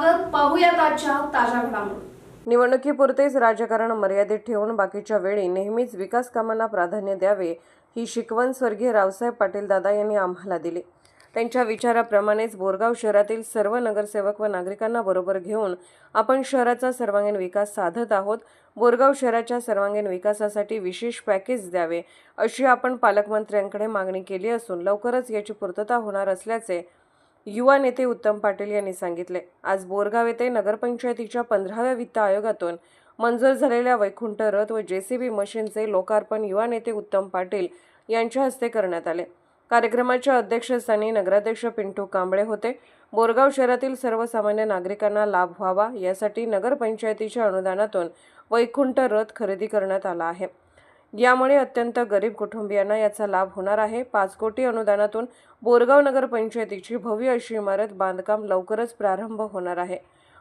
स्वागत. पाहूयात आजच्या ताज्या घडामोडी. निवडणुकीपुरतेच राजकारण मर्यादित ठेवून बाकीच्या वेळी नेहमीच विकास कामांना प्राधान्य द्यावे ही शिकवण स्वर्गीय रावसाहेब पाटील दादा यांनी आम्हाला दिली. त्यांच्या विचाराप्रमाणेच बोरगाव शहरातील सर्व नगरसेवक व नागरिकांना बरोबर घेऊन आपण शहराचा सर्वांगीण विकास साधत आहोत. बोरगाव शहराच्या सर्वांगीण विकासासाठी विशेष पॅकेज द्यावे अशी आपण पालकमंत्र्यांकडे मागणी केली असून लवकरच याची पूर्तता होणार असल्याचे युवा नेते उत्तम पाटील यांनी सांगितले आज बोरगाव येथे नगरपंचायतीच्या पंधराव्या वित्त आयोगातून मंजूर झालेल्या वैकुंठ रथ व जेसीबी मशीनचे लोकार्पण युवा नेते उत्तम पाटील यांच्या हस्ते करण्यात आले. कार्यक्रमाच्या अध्यक्षस्थानी नगराध्यक्ष पिंटू कांबळे होते. बोरगाव शहरातील सर्वसामान्य नागरिकांना लाभ व्हावा यासाठी नगरपंचायतीच्या अनुदानातून वैकुंठ रथ खरेदी करण्यात आला आहे. यामुळे अत्यंत गरीब कुटुंबियांना याचा लाभ होणार आहे. पाच कोटी अनुदानातून बोरगाव नगरपंचायतीची भव्य अशी इमारत बांधकाम लवकरच प्रारंभ होणार आहे.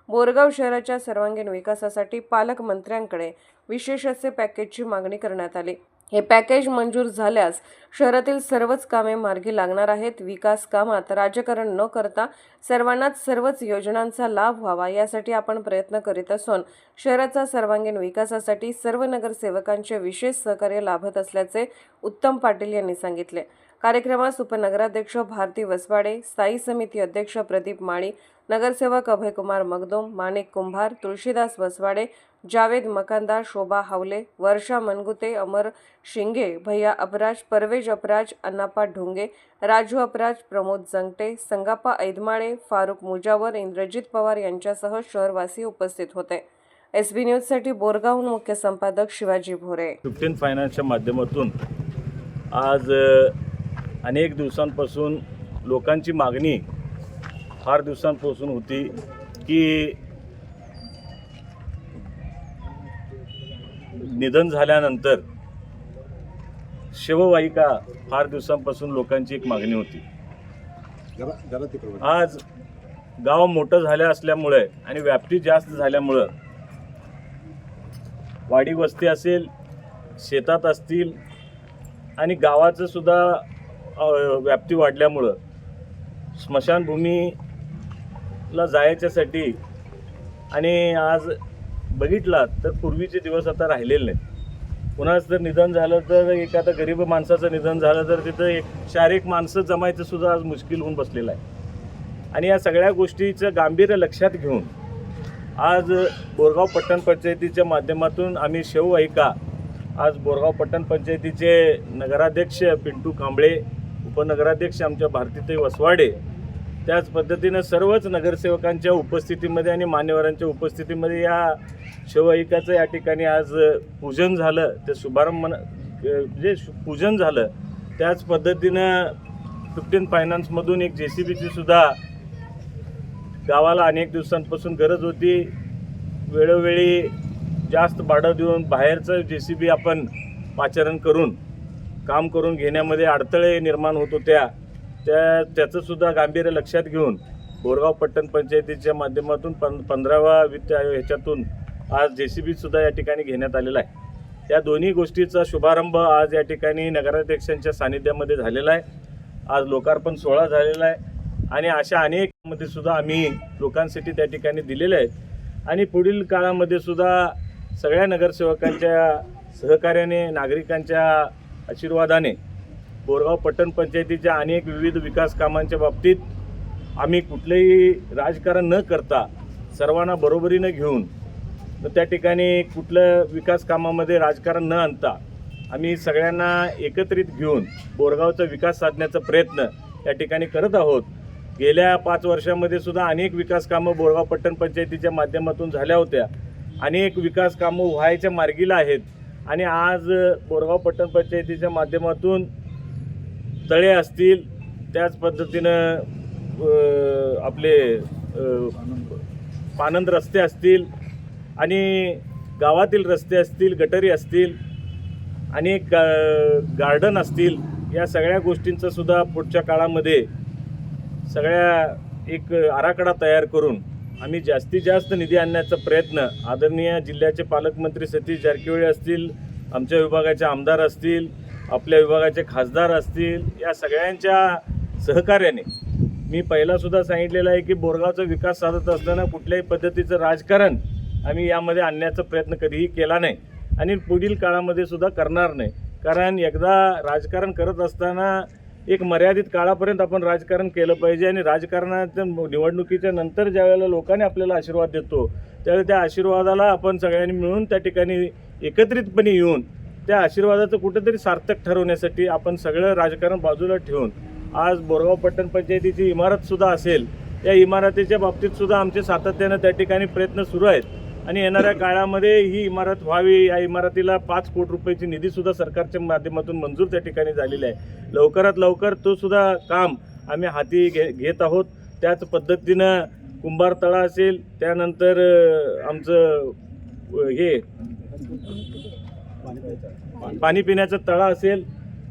बोरगाव शहराच्या सर्वांगीण विकासासाठी पालकमंत्र्यांकडे विशेष असे पॅकेजची मागणी करण्यात आली. हे पॅकेज मंजूर झाल्यास शहरातील सर्वच कामे मार्गी लागणार आहेत. विकास कामात राजकारण न करता सर्वांनाच सर्वच योजनांचा लाभ व्हावा यासाठी आपण प्रयत्न करीत असून शहराचा सर्वांगीण विकासासाठी सर्व नगरसेवकांचे विशेष सहकार्य लाभत असल्याचे उत्तम पाटील यांनी सांगितले. कार्यक्रमास उपनगराध्यक्ष भारती वसवाडे स्थायी समिती अध्यक्ष प्रदीप माळी नगरसेवक अभयकुमार मगदोम माणिक कुंभार तुळशीदास वसवाडे जावेद मकानदार शोभा हावले वर्षा मनगुते अमर शिंगे भैया अपराज परवेज अपराज अण्णापा ढोंगे राजू अपराज प्रमोद जंगटे संगापा ऐदमाळे फारुख मुजावर इंद्रजित पवार यांच्यासह शहरवासी उपस्थित होते. एस बी न्यूजसाठी बोरगावहून मुख्य संपादक शिवाजी भोरे. फिफ्टीन फायनान्सच्या माध्यमातून आज अनेक दिवसांपासून लोकांची मागणी फार दिवसांपासून होती की निधन झाल्यानंतर शिववाहिका फार दिवसांपासून लोकांची एक मागणी होती. आज गाव मोठं झालं असल्यामुळे आणि व्याप्ती जास्त झाल्यामुळं वाडी वस्ती असेल शेतात असतील आणि गावाचं सुद्धा व्याप्ती वाढल्यामुळं स्मशानभूमीला जायच्यासाठी आणि आज बघितला तर पूर्वीचे दिवस आता राहिलेले नाहीत. कुणाच जर निधन झालं तर एखादा गरीब माणसाचं निधन झालं तर तिथं एक चार एक माणसं जमायचं सुद्धा आज मुश्किल होऊन बसलेलं आहे. आणि या सगळ्या गोष्टीचं गांभीर्य लक्षात घेऊन आज बोरगाव पट्टण पंचायतीच्या माध्यमातून आम्ही शेववाहिका आज बोरगाव पट्टण पंचायतीचे नगराध्यक्ष पिंटू कांबळे उपनगराध्यक्ष आमच्या भारतीताई वसवाडे त्याच पद्धतीनं सर्वच नगरसेवकांच्या उपस्थितीमध्ये आणि मान्यवरांच्या उपस्थितीमध्ये या शिववाहिकाचं या ठिकाणी आज पूजन झालं. ते शुभारंभ म्हणजे जे पूजन झालं. त्याच पद्धतीनं फिफ्टीन फायनान्समधून एक जे सी बीची सुद्धा गावाला अनेक दिवसांपासून गरज होती. वेळोवेळी जास्त भाडं देऊन बाहेरचं जे सी बी आपण पाचारण करून काम करून घेण्यामध्ये अडथळे निर्माण होत होत्या. त्या त्याचंसुद्धा गांभीर्य लक्षात घेऊन बोरगाव पट्टण पंचायतीच्या माध्यमातून पं पंधरावा वित्त आयोग ह्याच्यातून आज जे सी बीसुद्धा या ठिकाणी घेण्यात आलेला आहे. त्या दोन्ही गोष्टीचा शुभारंभ आज या ठिकाणी नगराध्यक्षांच्या सानिध्यामध्ये झालेला आहे. आज लोकार्पण सोहळा झालेला आहे. आणि अशा अनेकमध्ये सुद्धा आम्ही लोकांसाठी त्या ठिकाणी दिलेले आहेत. आणि पुढील काळामध्ये सुद्धा सगळ्या नगरसेवकांच्या सहकार्याने नागरिकांच्या आशीर्वादाने बोरगाव पट्टण पंचायतीच्या अनेक विविध विकास कामांच्या बाबतीत आम्ही कुठलंही राजकारण न करता सर्वांना बरोबरीनं घेऊन तर त्या ठिकाणी कुठलं विकास कामामध्ये राजकारण न आणता आम्ही सगळ्यांना एकत्रित घेऊन बोरगावचा विकास साधण्याचा प्रयत्न या ठिकाणी करत आहोत. गेल्या पाच वर्षामध्ये सुद्धा अनेक विकास कामं बोरगाव पट्टण पंचायतीच्या माध्यमातून झाल्या होत्या. अनेक विकास कामं व्हायच्या मार्गीला आहेत. आणि आज बोरगाव पट्टण पंचायतीच्या माध्यमातून तळे असतील त्याच पद्धतीनं आपले पानंद रस्ते असतील आणि गावातील रस्ते असतील गटरी असतील आणि गा गार्डन असतील या सगळ्या गोष्टींचं सुद्धा पुढच्या काळामध्ये सगळ्या एक आराखडा तयार करून आम्ही जास्तीत जास्त निधी आणण्याचा प्रयत्न आदरणीय जिल्ह्याचे पालकमंत्री सतीश जारकिहोळी असतील आमच्या विभागाचे आमदार असतील आपल्या विभागाचे खासदार असतील या सगळ्यांच्या सहकार्याने मी पहिलासुद्धा सांगितलेलं आहे की बोरगावचा विकास साधत असताना कुठल्याही पद्धतीचं राजकारण आम्ही यामध्ये आणण्याचा प्रयत्न कधीही केला नाही आणि पुढील काळामध्ये सुद्धा करणार नाही. कारण एकदा राजकारण करत असताना एक मर्यादित काळापर्यंत आपण राजकारण केलं पाहिजे आणि राजकारणाच्या निवडणुकीच्या नंतर ज्यावेळेला लोकांनी आपल्याला आशीर्वाद देतो त्यावेळी त्या आशीर्वादाला आपण सगळ्यांनी मिळून त्या ठिकाणी एकत्रितपणे येऊन त्या आशीर्वादाचं कुठेतरी सार्थक ठरवण्यासाठी आपण सगळं राजकारण बाजूला ठेवून आज बोरगाव पट्टण पंचायतीची इमारतसुद्धा असेल त्या इमारतीच्या बाबतीतसुद्धा आमचे सातत्यानं त्या ठिकाणी प्रयत्न सुरू आहेत. आणि येणाऱ्या काळामध्ये ही इमारत व्हावी या इमारतीला पाच कोटी रुपयाची निधीसुद्धा सरकारच्या माध्यमातून मंजूर त्या ठिकाणी झालेली आहे. लवकरात लवकर तो सुद्धा काम आम्ही हाती घे घेत आहोत. त्याच पद्धतीनं कुंभार तळा असेल त्यानंतर आमचं हे पाणी पिण्याचं तळा असेल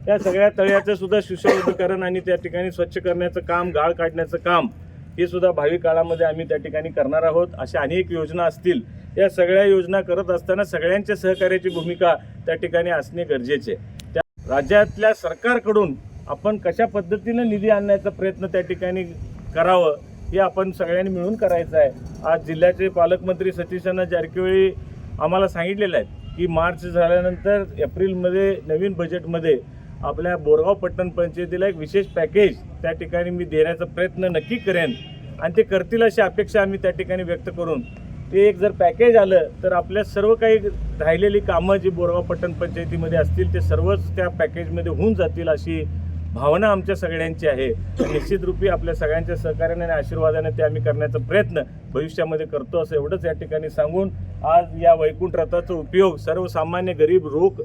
त्या सगळ्या तळ्याचं सुद्धा सुशोभीकरण आणि त्या ठिकाणी स्वच्छ करण्याचं काम गाळ काढण्याचं काम हे सुद्धा भावी काळामध्ये आम्ही त्या ठिकाणी करणार आहोत. अशा अनेक योजना असतील. या सगळ्या योजना करत असताना सगळ्यांच्या सहकार्याची भूमिका त्या ठिकाणी असणे गरजेचे आहे. त्या राज्यातल्या सरकारकडून आपण कशा पद्धतीनं निधी आणण्याचा प्रयत्न त्या ठिकाणी करावं हे आपण सगळ्यांनी मिळून करायचं आहे. आज जिल्ह्याचे पालकमंत्री सतीशांना जारकीवेळी आम्हाला सांगितलेलं आहे की मार्च झाल्यानंतर एप्रिलमध्ये नवीन बजेटमध्ये आपल्या बोरगाव पट्टण पंचायतीला एक विशेष पॅकेज त्या ठिकाणी मी देण्याचा प्रयत्न नक्की करेन. आणि ते करतील अशी अपेक्षा आम्ही त्या ठिकाणी व्यक्त करून. ते एक जर पॅकेज आलं तर आपल्या सर्व काही राहिलेली कामं जी बोरगाव पट्टण पंचायतीमध्ये असतील ते सर्वच त्या पॅकेजमध्ये होऊन जातील अशी भावना आमच्या सगळ्यांची आहे. निश्चित रूपी आपल्या सगळ्यांच्या सहकार्याने आणि आशीर्वादाने ते आम्ही करण्याचा प्रयत्न भविष्यामध्ये करतो असं एवढंच या ठिकाणी सांगून आज या वैकुंठ रथाचा उपयोग सर्वसामान्य गरीब रोग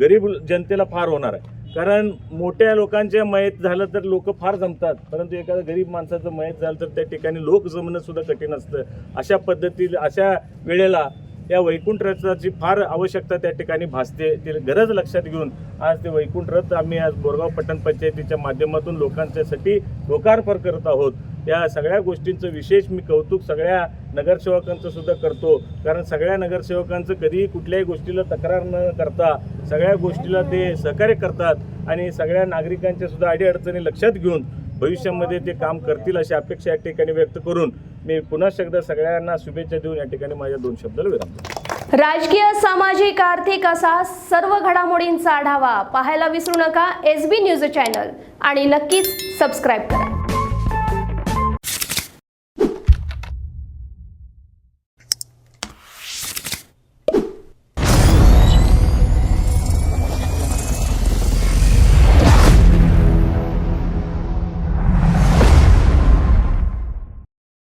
गरीब जनतेला फार होणार आहे. कारण मोठ्या लोकांच्या मयत झालं तर लोक फार जमतात परंतु एखाद्या गरीब माणसाचं मयत झालं तर त्या ठिकाणी लोक जमणं सुद्धा कठीण असतं. अशा पद्धती अशा वेळेला या वैकुंठ रथाची फार आवश्यकता त्या ठिकाणी भासते. ती गरज लक्षात घेऊन आज ते वैकुंठ रथ आम्ही आज बोरगाव पट्टण पंचायतीच्या माध्यमातून लोकांच्यासाठी लोकार्पण करत आहोत. या सगळ्या गोष्टींचं विशेष मी कौतुक सगळ्या नगरसेवकांचं सुद्धा करतो. कारण सगळ्या नगरसेवकांचं कधीही कुठल्याही गोष्टीला तक्रार न करता सगळ्या गोष्टीला ते सहकार्य करतात आणि सगळ्या नागरिकांच्या सुद्धा अडीअडचणी लक्षात घेऊन भविष्यामध्ये ते काम करतील अशी अपेक्षा या ठिकाणी व्यक्त करून मी पुन्हा एकदा सगळ्यांना शुभेच्छा देऊन या ठिकाणी माझ्या दोन शब्दाला विराम राजकीय सामाजिक आर्थिक असा सर्व घडामोडींचा आढावा पाहायला विसरू नका. एस बी न्यूज चॅनल आणि नक्कीच सबस्क्राईब करा.